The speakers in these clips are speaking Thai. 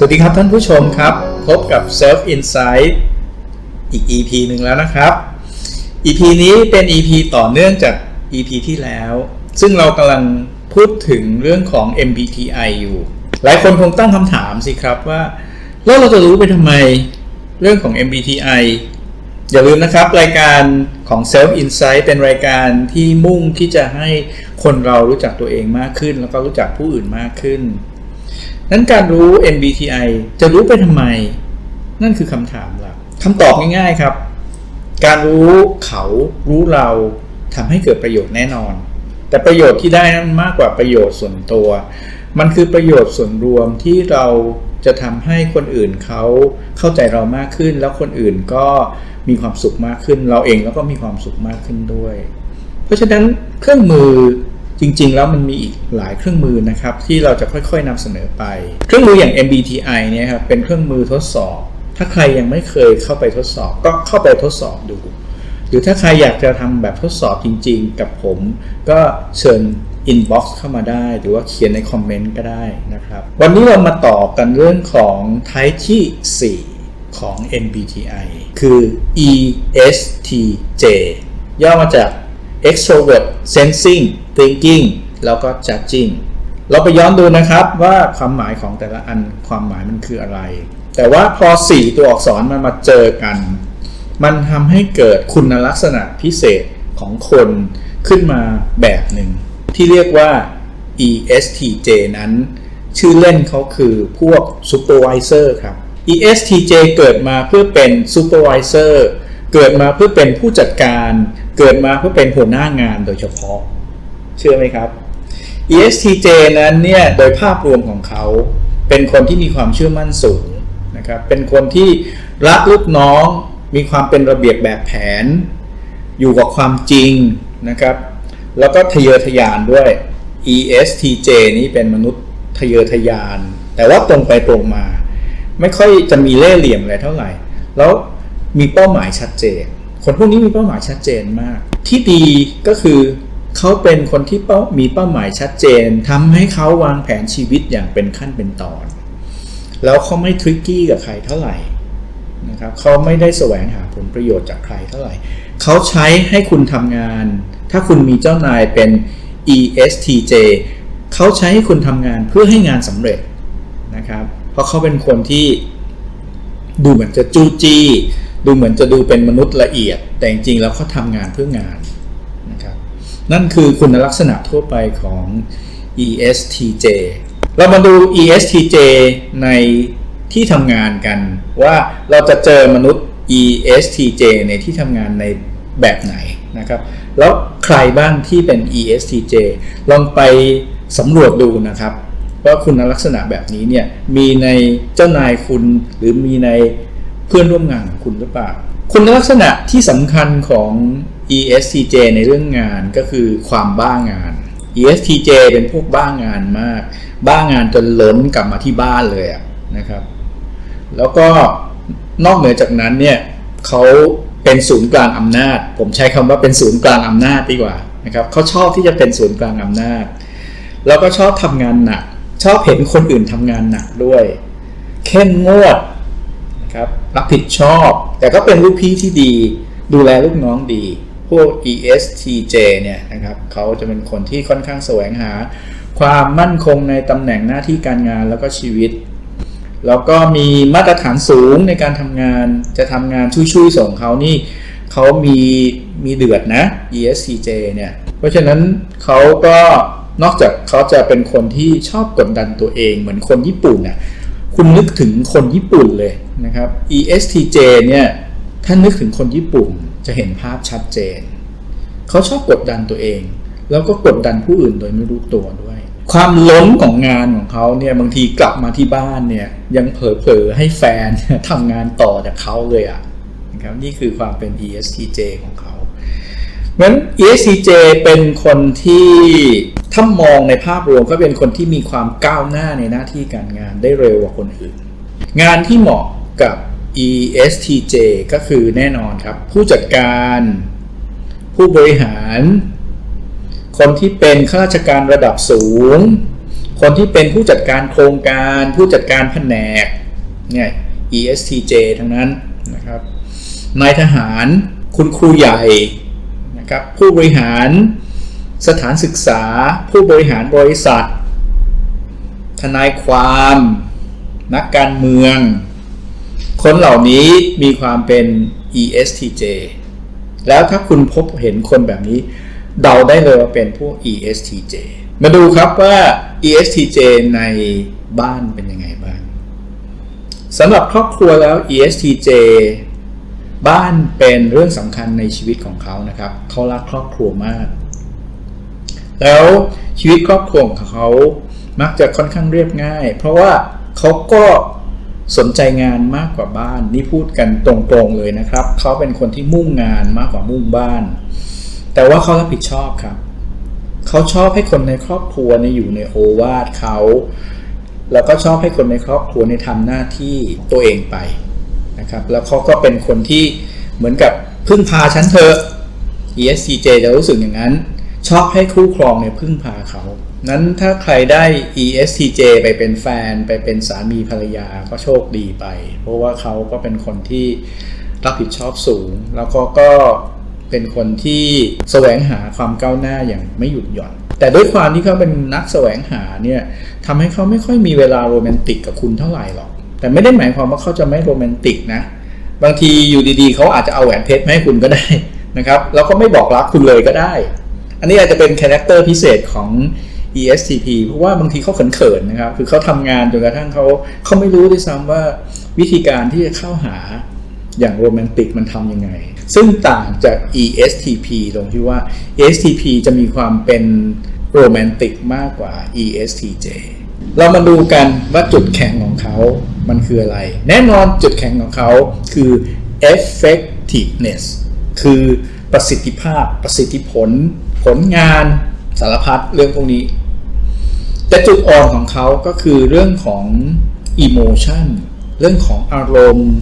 สวัสดีครับท่านผู้ชมครับ พบกับ Self Insight อีก EP หนึ่งแล้วนะครับ EP นี้เป็น EP ต่อเนื่องจาก EP ที่แล้ว ซึ่งเรากำลังพูดถึงเรื่องของ MBTI อยู่ หลายคนคงตั้งคำถามสิครับว่า แล้วเราจะรู้ไปทำไมเรื่องของ MBTI อย่าลืมนะครับ รายการของ Self Insight เป็นรายการที่มุ่งที่จะให้คนเรารู้จักตัวเองมากขึ้น แล้วก็รู้จักผู้อื่นมากขึ้น นั้นการรู้ MBTI จะรู้ไปทำไม นั่นคือคำถามหลักคำตอบง่ายๆครับ การรู้เขารู้เราทำให้เกิดประโยชน์แน่นอน แต่ประโยชน์ที่ได้นั้นมากกว่าประโยชน์ส่วนตัว มันคือประโยชน์ส่วนรวมที่เราจะทำให้คนอื่นเขาเข้าใจเรามากขึ้น แล้วคนอื่นก็มีความสุขมากขึ้น เราเองแล้วก็มีความสุขมากขึ้นด้วย เพราะฉะนั้นเครื่องมือ จริง ๆ แล้วมันมีอีกหลายเครื่องมือนะครับที่เราจะค่อยๆนำเสนอไป เครื่องมืออย่าง MBTI เนี่ยครับเป็นเครื่องมือทดสอบ ถ้าใครยังไม่เคยเข้าไปทดสอบก็เข้าไปทดสอบดู หรือถ้าใครอยากจะทำแบบทดสอบจริง ๆ กับผม ก็เชิญ inbox เข้ามาได้ หรือว่าเขียนในคอมเมนต์ก็ได้นะครับ วันนี้เรามาต่อกันเรื่องของ type ที่ 4 ของ MBTI คือ ESTJ ย่อมาจาก extrovert sensing thinking แล้วก็ judging เราไปย้อนดูนะครับว่าความหมายของแต่ละอันความหมายมันคืออะไร แต่ว่าพอ 4 ตัวอักษรมันมาเจอกัน มันทำให้เกิดคุณลักษณะพิเศษของคนขึ้นมาแบบหนึ่ง ที่เรียกว่า ESTJ นั้น ชื่อเล่นเขาคือพวก supervisor ครับ ESTJ เกิดมาเพื่อเป็น supervisor เกิดมาเพื่อเป็นผู้จัดการ เกิดมาเพื่อเป็นหัวหน้างานโดยเฉพาะ เชื่อไหมครับ ESTJ นั้นเนี่ยโดยภาพรวมของเขา เป็นคนที่มีความเชื่อมั่นสูงนะครับเป็นคนที่รักลูกน้องมีความเป็นระเบียบแบบแผน อยู่กับความจริงนะครับ แล้วก็ทะเยอทะยานด้วย ESTJ นี้เป็นมนุษย์ทะเยอทะยาน แต่ว่าตรงไปตรงมา ไม่ค่อยจะมีเล่ห์เหลี่ยมอะไรเท่าไหร่ แล้วมีเป้าหมายชัดเจน คนพวกนี้มีเป้าหมายชัดเจนมาก ที่ดีก็คือ เขาเป็นคนที่เป้ามีเป้าหมายชัดเจนทำให้เขาวางแผนชีวิตอย่างเป็นขั้นเป็นตอน แล้วเขาไม่ทริกกี้กับใครเท่าไหร่นะครับเขาไม่ได้แสวงหาผลประโยชน์จากใครเท่าไหร่ เขาใช้ให้คุณทำงาน ถ้าคุณมีเจ้านายเป็น ESTJ เขาใช้ให้คุณทำงานเพื่อให้งานสำเร็จนะครับ เพราะเขาเป็นคนที่ดูเหมือนจะจู้จี้ ดูเหมือนจะดูเป็นมนุษย์ละเอียด แต่จริงๆแล้วเขาทำงานเพื่องาน นั่นคือคุณลักษณะทั่วไปของ ESTJ เรามาดู ESTJ ในที่ทำงานกัน ว่าเราจะเจอมนุษย์ ESTJ ในที่ทำงานในแบบไหนนะครับ แล้วใครบ้างที่เป็น ESTJ ลองไปสำรวจดูนะครับว่าคุณลักษณะแบบนี้เนี่ยมีในเจ้านายคุณหรือมีในเพื่อนร่วมงานของคุณหรือเปล่า คุณลักษณะที่สำคัญของ ESTJ ในเรื่องงานก็คือความบ้างาน ESTJ เป็นพวกบ้างานมาก บ้างานจนล้นกลับมาที่บ้านเลยะนะครับ แล้วก็นอกเหนือจากนั้นเนี่ยเขาเป็นศูนย์กลางอำนาจ ผมใช้คำว่าเป็นศูนย์กลางอำนาจดีกว่านะครับเขาชอบที่จะเป็นศูนย์กลางอำนาจ แล้วก็ชอบทำงานหนัก ชอบเห็นคนอื่นทำงานหนักด้วย เข้มงวดนะครับรับผิดชอบ แต่ก็เป็นลูกพี่ที่ดี ดูแลลูกน้องดี พวก ESTJ เนี่ยนะครับเขาจะเป็นคนที่ค่อนข้างแสวงหา ความมั่นคงในตำแหน่งหน้าที่การงานแล้วก็ชีวิต แล้วก็มีมาตรฐานสูงในการทำงานจะทำงานช่วยๆส่งเขานี่เขามีมีเดือดนะ ESTJ เนี่ยเพราะฉะนั้นเขาก็นอกจากเขาจะเป็นคนที่ชอบกดดันตัวเองเหมือนคนญี่ปุ่นน่ะคุณนึกถึงคนญี่ปุ่นเลยนะครับ ESTJ เนี่ยถ้านึกถึงคนญี่ปุ่น จะเห็นภาพชัดเจน เขาชอบกดดันตัวเอง แล้วก็กดดันผู้อื่นโดยไม่รู้ตัวด้วย ความล้นของงานของเขาเนี่ยบางทีกลับมาที่บ้านเนี่ยยังเผลอๆให้แฟนทำงานต่อจากเขาเลยอะนะครับนี่คือความเป็น ESTJ ของเขาเพราะฉะนั้น ESTJ เป็นคนที่ถ้ามองในภาพรวมก็เป็นคนที่มีความก้าวหน้าในหน้าที่การงานได้เร็วกว่าคนอื่น งานที่เหมาะกับ ESTJ ก็คือแน่นอนครับ ผู้จัดการ ผู้บริหาร คนที่เป็นข้าราชการระดับสูง คนที่เป็นผู้จัดการโครงการ ผู้จัดการแผนกเนี่ย ESTJ ทั้งนั้นนะครับนายทหารคุณครูใหญ่นะครับผู้บริหารสถานศึกษา ผู้บริหารบริษัท ทนายความ นักการเมือง คนเหล่านี้มีความเป็น ESTJ แล้วถ้าคุณพบเห็นคนแบบนี้ เดาได้เลยว่าเป็นพวก ESTJ มาดูครับว่า ESTJ ในบ้านเป็นยังไงบ้างสำหรับครอบครัวแล้ว ESTJ บ้านเป็นเรื่องสำคัญในชีวิตของเขานะครับ เขารักครอบครัวมาก แล้วชีวิตครอบครัวของเขามักจะค่อนข้างเรียบง่าย เพราะว่าเขาก็ สนใจงานมากกว่าบ้าน นี่พูดกันตรงๆเลยนะครับ เขาเป็นคนที่มุ่งงานมากกว่ามุ่งบ้าน แต่ว่าเขารับผิดชอบครับ เขาชอบให้คนในครอบครัวเนี่ยอยู่ในโอวาทเขา แล้วก็ชอบให้คนในครอบครัวในทำหน้าที่ตัวเองไปนะครับ แล้วเขาก็เป็นคนที่เหมือนกับพึ่งพาฉันเถอะ ESTJ จะรู้สึกอย่างนั้น ชอบให้คู่ครองเนี่ยพึ่งพาเขา นั้นถ้าใครได้ ESTJ ไปเป็นแฟน ไปเป็นสามีภรรยาก็โชคดีไป เพราะว่าเขาก็เป็นคนที่รับผิดชอบสูง แล้วก็ก็เป็นคนที่แสวงหาความก้าวหน้าอย่างไม่หยุดหย่อน แต่ด้วยความที่เขาเป็นนักแสวงหาเนี่ยทำให้เขาไม่ค่อยมีเวลาโรแมนติกกับคุณเท่าไหร่หรอก แต่ไม่ได้หมายความว่าเขาจะไม่โรแมนติกนะ บางทีอยู่ดีๆ เขาอาจจะเอาแหวนเพชรมาให้คุณก็ได้นะครับ แล้วก็ไม่บอกรักคุณเลยก็ได้ อันนี้อาจจะเป็นคาแรคเตอร์พิเศษของ ESTP เพราะว่าบางทีเขาเขินๆนะครับ คือเขาทำงานจนกระทั่งเขาเขาไม่รู้ด้วยซ้ำว่าวิธีการที่จะเข้าหาอย่างโรแมนติกมันทำยังไง ซึ่งต่างจาก ESTP ตรงที่ว่า ESTP จะมีความเป็นโรแมนติกมากกว่า ESTJ เรามาดูกันว่าจุดแข็งของเขา มันคืออะไร แน่นอนจุดแข็งของเขาคือ effectiveness คือประสิทธิภาพประสิทธิผล ผลงานสารพัดเรื่องพวกนี้ แต่จุดอ่อนของเขาก็คือเรื่องของ emotion เรื่องของอารมณ์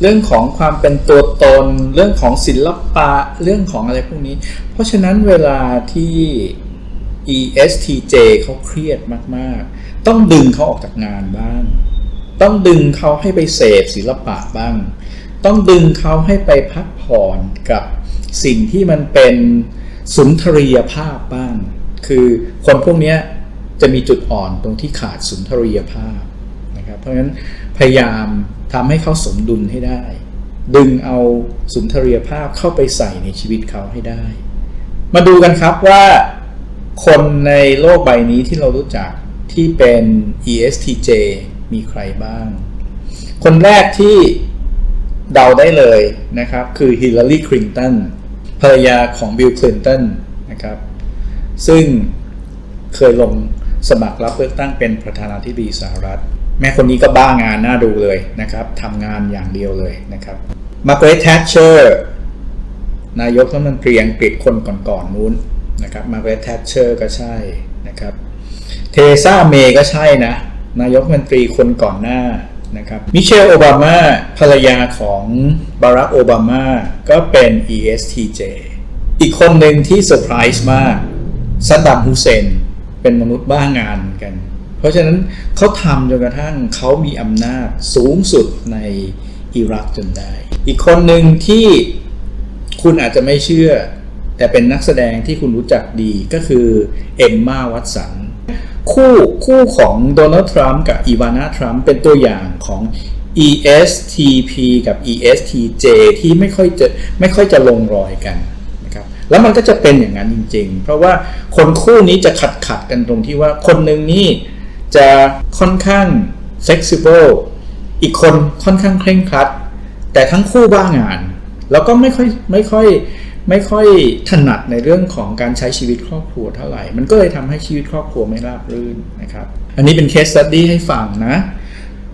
เรื่องของความเป็นตัวตน เรื่องของศิลปะ เรื่องของอะไรพวกนี้ เพราะฉะนั้นเวลาที่ ESTJ เขาเครียดมากๆ ต้องดึงเขาออกจากงานบ้าง ต้องดึงเขาให้ไปเสพศิลปะบ้าง ต้องดึงเขาให้ไปพักผ่อนกับสิ่งที่มันเป็น สุนทรียภาพบ้าง คือคนพวกนี้จะมีจุดอ่อนตรงที่ขาดสุนทรียภาพนะครับ เพราะฉะนั้นพยายามทำให้เขาสมดุลให้ได้ ดึงเอาสุนทรียภาพเข้าไปใส่ในชีวิตเขาให้ได้ มาดูกันครับว่าคนในโลกใบนี้ที่เรารู้จักที่เป็น ESTJ มีใครบ้าง คนแรกที่เดาได้เลยนะครับ คือฮิลลารีคลินตัน ภรรยาของบิลคลินตันนะครับ ซึ่งเคยลงสมัครรับเลือกตั้งเป็นประธานาธิบดีสหรัฐ แม่คนนี้ก็บ้างานน่าดูเลยนะครับทำงานอย่างเดียวเลยนะครับมาร์กาเร็ตแทชเชอร์นายกรัฐมนตรีอังกฤษคนก่อนๆนู้นนะครับมาร์กาเร็ตแทชเชอร์ก็ใช่นะครับเทเซาเมย์ก็ใช่นะ นายกรัฐมนตรีคนก่อนหน้า นะครับมิเชลโอบามาภรรยาของบารักโอบามาก็เป็น ESTJ อีกคนหนึ่งที่เซอร์ไพรส์มากซัดดัมฮุเซนเป็นมนุษย์บ้างานเหมือนกัน เพราะฉะนั้นเขาทำจนกระทั่งเขามีอำนาจสูงสุดในอิรักจนได้ อีกคนหนึ่งที่คุณอาจจะไม่เชื่อ แต่เป็นนักแสดงที่คุณรู้จักดีก็คือเอมมาวัตสัน คู่คู่ของโดนัลด์ทรัมป์กับอีวานาทรัมป์เป็นตัวอย่างของ ESTP กับ ESTJ ที่ไม่ค่อยจะไม่ค่อยจะลงรอยกันนะครับแล้วมันก็จะเป็นอย่างนั้นจริง ๆ เพราะว่าคนคู่นี้จะขัดขัดกันตรงที่ว่าคนหนึ่งนี่จะค่อนข้าง flexible อีกคนค่อนข้างเคร่งครัด แต่ทั้งคู่บ้างาน แล้วก็ไม่ค่อยไม่ค่อย ไม่ค่อยถนัดในเรื่องของการใช้ชีวิตครอบครัวเท่าไหร่ มันก็เลยทำให้ชีวิตครอบครัวไม่ราบรื่นนะครับ อันนี้เป็นเคส study ให้ฟังนะ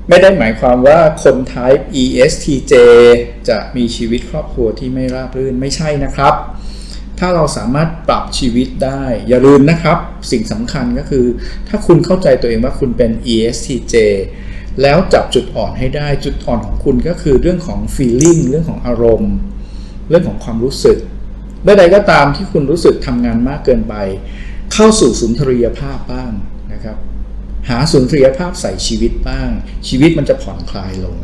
ไม่ได้หมายความว่าคน type ESTJ จะมีชีวิตครอบครัวที่ไม่ราบรื่นไม่ใช่นะครับ ถ้าเราสามารถปรับชีวิตได้ อย่าลืมนะครับ สิ่งสำคัญก็คือ ถ้าคุณเข้าใจตัวเองว่าคุณเป็น ESTJ แล้วจับจุดอ่อนให้ได้จุดอ่อนของคุณก็คือเรื่องของ feeling เรื่องของอารมณ์ เรื่องของความรู้สึก เมื่อใดก็ตามที่คุณรู้สึกทำงานมากเกินไป เข้าสู่สุนทรียภาพบ้างนะครับ หาสุนทรียภาพใส่ชีวิตบ้าง ชีวิตมันจะผ่อนคลายลง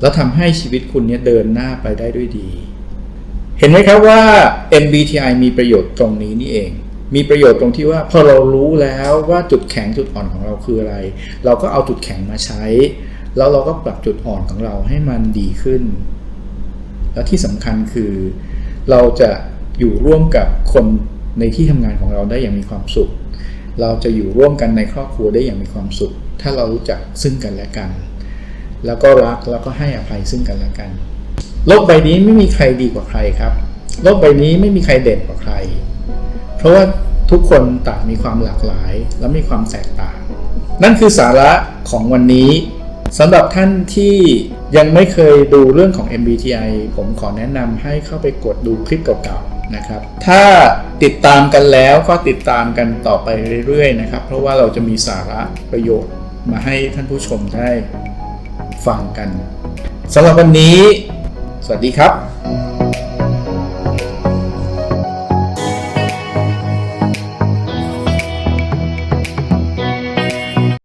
แล้วทำให้ชีวิตคุณเนี่ยเดินหน้าไปได้ด้วยดี เห็นไหมครับว่า MBTI มีประโยชน์ตรงนี้นี่เอง มีประโยชน์ตรงที่ว่าพอเรารู้แล้วว่าจุดแข็งจุดอ่อนของเราคืออะไร เราก็เอาจุดแข็งมาใช้ แล้วเราก็ปรับจุดอ่อนของเราให้มันดีขึ้น และที่สำคัญคือเราจะ อยู่ร่วมกับคนในที่ทำงานของเราได้อย่างมีความสุข เราจะอยู่ร่วมกันในครอบครัวได้อย่างมีความสุข ถ้าเรารู้จักซึ่งกันและกัน แล้วก็รักแล้วก็ให้อภัยซึ่งกันและกัน โลกใบนี้ไม่มีใครดีกว่าใครครับ โลกใบนี้ไม่มีใครเด่นกว่าใคร เพราะว่าทุกคนต่างมีความหลากหลาย และมีความแตกต่าง นั่นคือสาระของวันนี้สำหรับท่านที่ยังไม่เคยดูเรื่องของ MBTI ผมขอแนะนำให้เข้าไปกดดูคลิปเก่าๆ นะครับ ถ้าติดตามกันแล้วก็ติดตามกันต่อไปเรื่อยๆนะครับ เพราะว่าเราจะมีสาระประโยชน์มาให้ท่านผู้ชมได้ฟังกันสำหรับวันนี้ สวัสดีครับ